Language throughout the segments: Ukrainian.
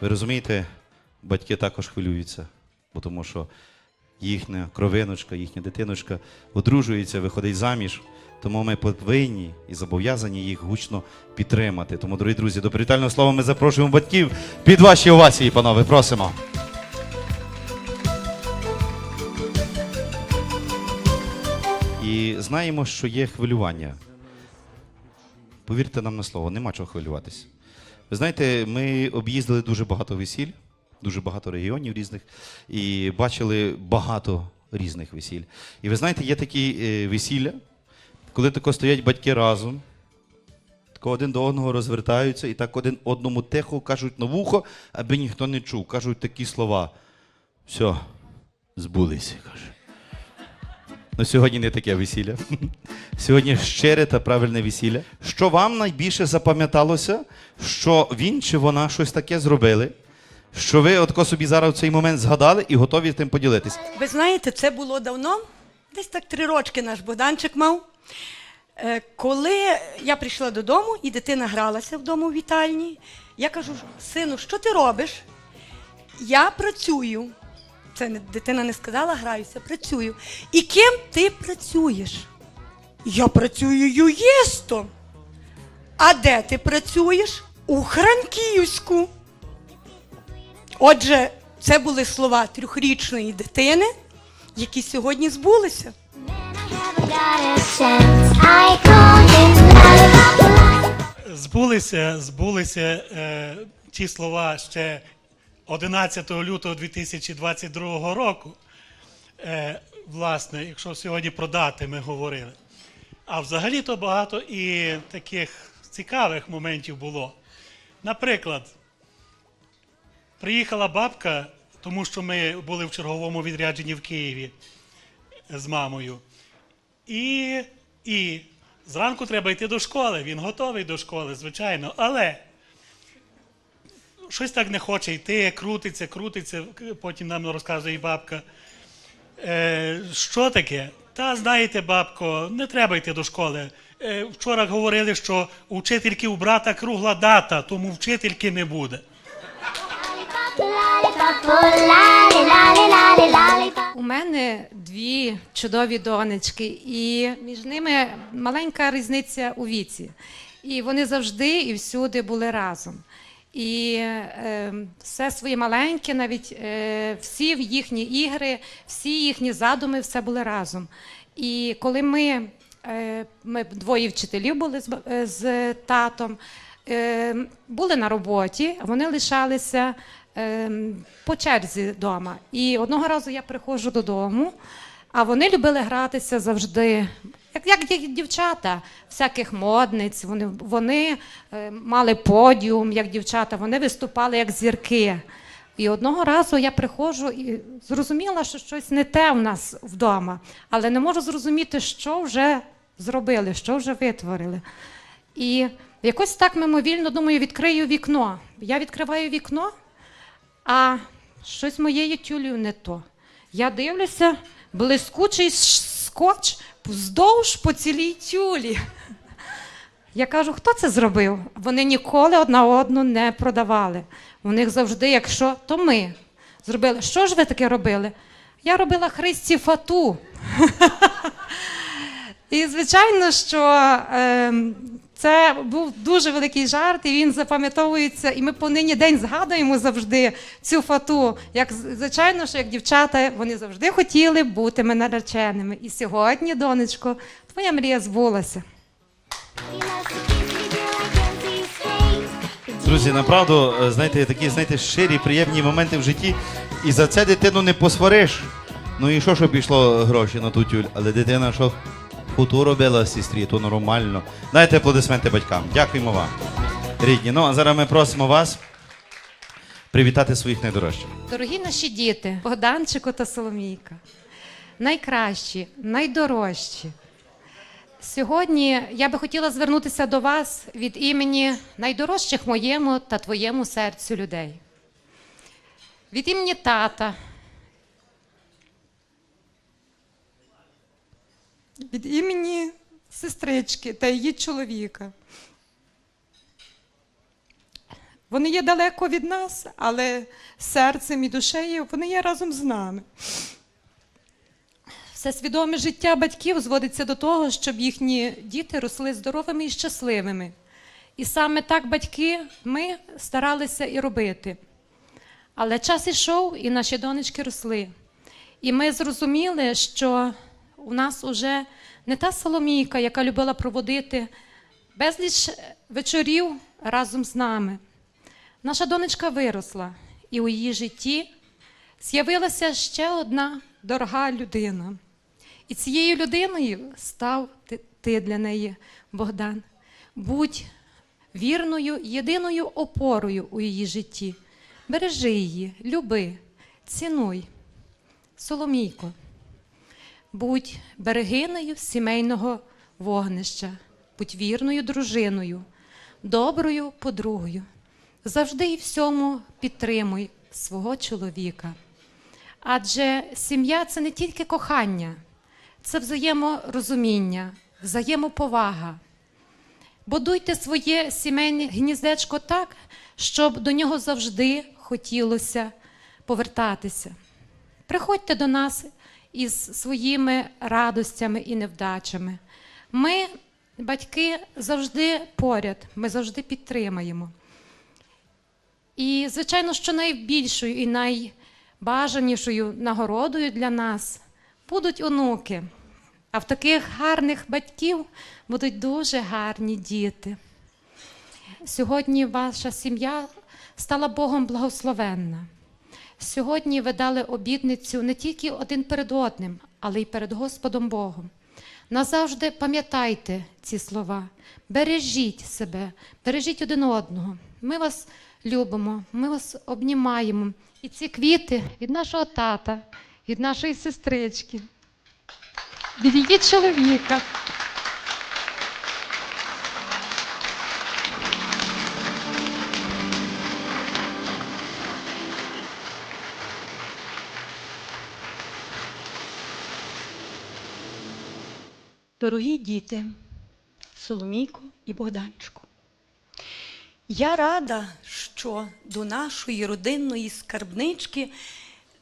Ви розумієте, батьки також хвилюються, бо тому що їхня кровиночка, їхня дитиночка одружується, виходить заміж. Тому ми повинні і зобов'язані їх гучно підтримати. Тому, дорогі друзі, до привітального слова ми запрошуємо батьків під ваші овації, панове. Просимо. І знаємо, що є хвилювання. Повірте нам на слово, нема чого хвилюватися. Ви знаєте, ми об'їздили дуже багато весіль, дуже багато регіонів різних, і бачили багато різних весіль. І ви знаєте, є такі е, весілля, коли тако стоять батьки разом, тако один до одного розвертаються і так один одному тихо кажуть на вухо, аби ніхто не чув. Кажуть такі слова. Все, збулися, каже. Ну, сьогодні не таке весілля. Сьогодні щире та правильне весілля. Що вам найбільше запам'яталося, що він чи вона щось таке зробили, що ви отко собі зараз в цей момент згадали і готові тим поділитись? Ви знаєте, це було давно, десь так три рочки наш Богданчик мав. Е, Коли я прийшла додому і дитина гралася вдома у вітальні, я кажу: сину, що ти робиш? Я працюю. Це дитина не сказала, граюся, працюю. І ким ти працюєш? Я працюю юїстом. А де ти працюєш? У Хранківську. Отже, це були слова трьохрічної дитини, які сьогодні збулися. Збулися, збулися е, ті слова ще 11 лютого 2022 року. Е, власне, якщо сьогодні про дати ми говорили. А взагалі-то багато і таких цікавих моментів було. Наприклад, приїхала бабка, тому що ми були в черговому відрядженні в Києві з мамою. І, і зранку треба йти до школи. Він готовий до школи, звичайно. Але щось так не хоче йти, крутиться, крутиться. Потім нам розказує бабка. Е, що таке? Та знаєте, бабко, не треба йти до школи. Е, вчора говорили, що у вчительки у брата кругла дата, тому вчительки не буде. У мене дві чудові донечки, і між ними маленька різниця у віці. І вони завжди і всюди були разом. І е, все своє маленьке, навіть е, всі їхні ігри, всі їхні задуми, все були разом. І коли ми, е, ми двоє вчителів були з, е, з татом, е, були на роботі, вони лишалися е, по черзі вдома. І одного разу я приходжу додому, а вони любили гратися завжди. Як, як ді- дівчата, всяких модниць, вони, вони е, мали подіум, як дівчата, вони виступали як зірки. І одного разу я приходжу і зрозуміла, що щось не те в нас вдома, але не можу зрозуміти, що вже зробили, що вже витворили. І якось так мимовільно думаю, відкрию вікно. Я відкриваю вікно, а щось моєю тюлею не то. Я дивлюся, блискучий скотч вздовж по цілій тюлі. Я кажу, хто це зробив? Вони ніколи одна одну не продавали. У них завжди, якщо, то ми зробили. Що ж ви таке робили? Я робила Христі фату. І звичайно, що ем, це був дуже великий жарт, і він запам'ятовується. І ми по нині день згадуємо завжди цю фату. Як звичайно, що як дівчата вони завжди хотіли бути ми нареченими. І сьогодні, донечко, твоя мрія збулася. Друзі, направду, знаєте, такі знаєте, щирі, приємні моменти в житті. І за це дитину не посвариш. Ну і що, що пішло гроші на ту тюль? Але дитина, що футу робила сестрі, то нормально. Дайте аплодисменти батькам. Дякуємо вам. Рідні. Ну, а зараз ми просимо вас привітати своїх найдорожчих. Дорогі наші діти, Богданчику та Соломійка, найкращі, найдорожчі. Сьогодні я би хотіла звернутися до вас від імені найдорожчих моєму та твоєму серцю людей. Від імені тата. Від імені сестрички та її чоловіка. Вони є далеко від нас, але серцем і душею вони є разом з нами. Все свідоме життя батьків зводиться до того, щоб їхні діти росли здоровими і щасливими. І саме так батьки ми старалися і робити. Але час ішов, і наші донечки росли. І ми зрозуміли, що у нас уже не та Соломійка, яка любила проводити безліч вечорів разом з нами. Наша донечка виросла, і у її житті з'явилася ще одна дорога людина. І цією людиною став ти для неї, Богдан. Будь вірною, єдиною опорою у її житті. Бережи її, люби, цінуй. Соломійко, будь берегинею сімейного вогнища, будь вірною дружиною, доброю подругою. Завжди і всьому підтримуй свого чоловіка. Адже сім'я це не тільки кохання, це взаєморозуміння, взаємоповага. Будуйте своє сімейне гніздечко так, щоб до нього завжди хотілося повертатися. Приходьте до нас із своїми радостями і невдачами. Ми, батьки, завжди поряд, ми завжди підтримаємо. І, звичайно, що найбільшою і найбажанішою нагородою для нас будуть онуки. А в таких гарних батьків будуть дуже гарні діти. Сьогодні ваша сім'я стала Богом благословенна. Сьогодні ви дали обідницю не тільки один перед одним, але й перед Господом Богом. Назавжди пам'ятайте ці слова, бережіть себе, бережіть один одного. Ми вас любимо, ми вас обнімаємо. І ці квіти від нашого тата, від нашої сестрички, від її чоловіка. Дорогі діти, Соломійко і Богданчику, я рада, що до нашої родинної скарбнички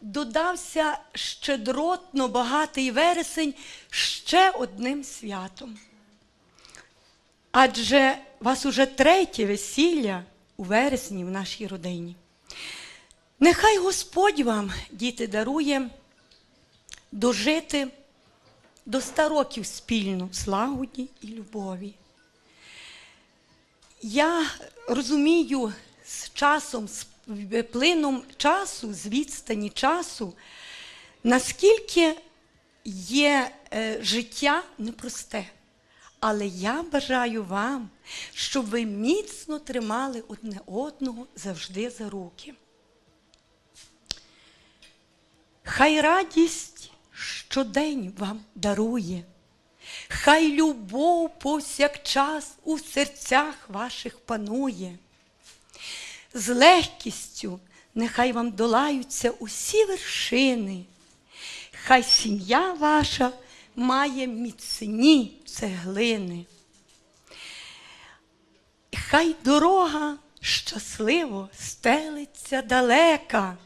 додався щедротно багатий вересень ще одним святом. Адже вас уже третє весілля у вересні в нашій родині. Нехай Господь вам, діти, дарує дожити до ста років спільно в слагоді і любові. Я розумію з часом, з плином часу, з відстані часу, наскільки є е, життя непросте. Але я бажаю вам, щоб ви міцно тримали одне одного завжди за руки. Хай радість щодень вам дарує, хай любов повсякчас у серцях ваших панує. З легкістю нехай вам долаються усі вершини, хай сім'я ваша має міцні цеглини. Хай дорога щасливо стелиться далека.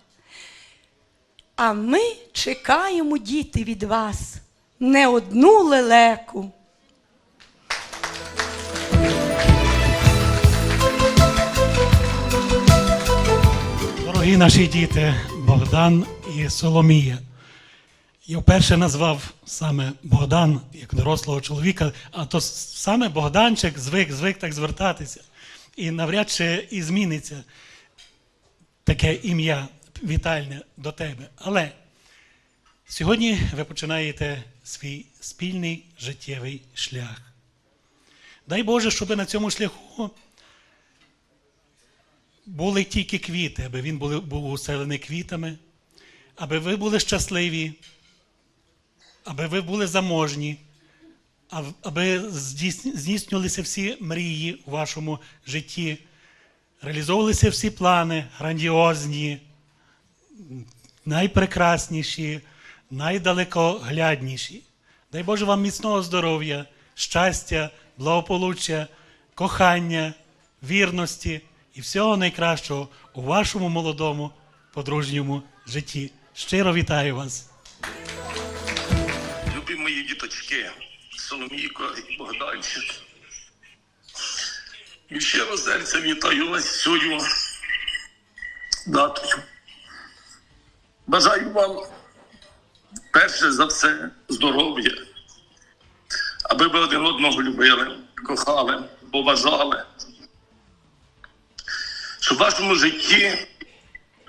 А ми чекаємо, діти, від вас не одну лелеку. Дорогі наші діти, Богдан і Соломія. Я вперше назвав саме Богдан як дорослого чоловіка, а то саме Богданчик звик, звик так звертатися. І навряд чи і зміниться таке ім'я вітальне до тебе. Але сьогодні ви починаєте свій спільний життєвий шлях. Дай Боже, щоб на цьому шляху були тільки квіти, аби він був уселений квітами, аби ви були щасливі, аби ви були заможні, аби здійснювалися всі мрії у вашому житті, реалізовувалися всі плани грандіозні, найпрекрасніші, найдалекоглядніші. Дай Боже вам міцного здоров'я, щастя, благополуччя, кохання, вірності і всього найкращого у вашому молодому подружньому житті. Щиро вітаю вас! Любі мої діточки, Соломійко і Богданчик. Від щиро серця вітаю вас цією датою. Бажаю вам перше за все здоров'я, аби ви один одного любили, кохали, поважали. Щоб в вашому житті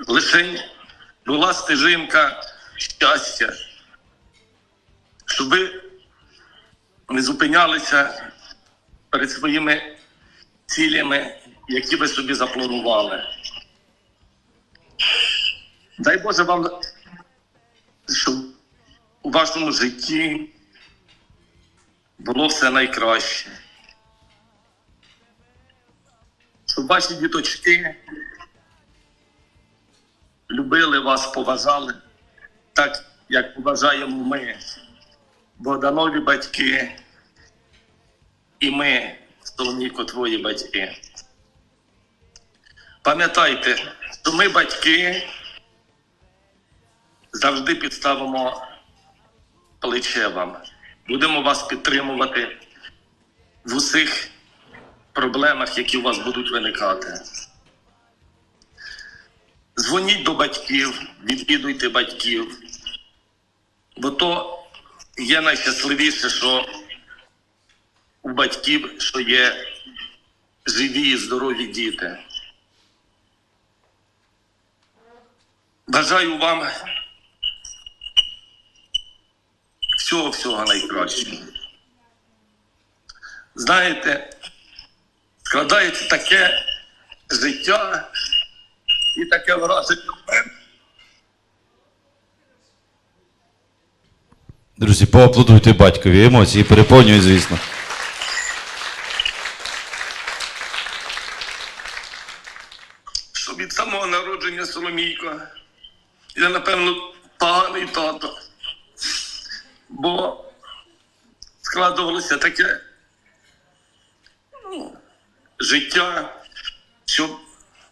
лише була стежинка щастя щоб ви не зупинялися перед своїми цілями, які ви собі запланували. Дай Боже вам, щоб у вашому житті було все найкраще. Щоб ваші діточки любили вас, поважали, так як поважаємо ми. Богданові батьки, і ми, Соломійко, твої батьки. Пам'ятайте, що ми, батьки, завжди підставимо плече вам. Будемо вас підтримувати в усіх проблемах, які у вас будуть виникати. Дзвоніть до батьків, відвідуйте батьків, бо то є найщасливіше, що у батьків, що є живі і здорові діти. Бажаю вам всього-всього найкращого. Знаєте, складається таке життя і таке враження. Друзі, поаплодуйте батькові. Емоції переповнюють, звісно. що від самого народження Соломійко я, напевно, поганий тато. Бо складувалося таке ну, життя, що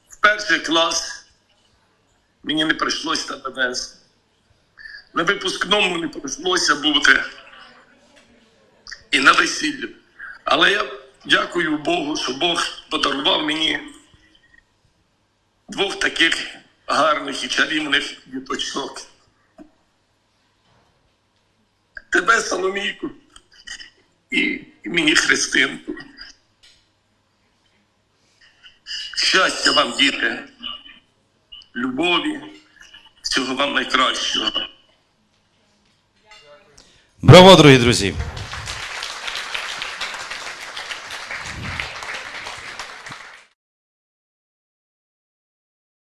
в перший клас мені не прийшлося тебе вести. На випускному не прийшлося бути і на весіллі. Але я дякую Богу, що Бог подарував мені двох таких гарних і чарівних діточок. Тебе, Соломійку, і, мені Христинку. Щастя вам, діти, любові, всього вам найкращого. Браво, дорогі друзі!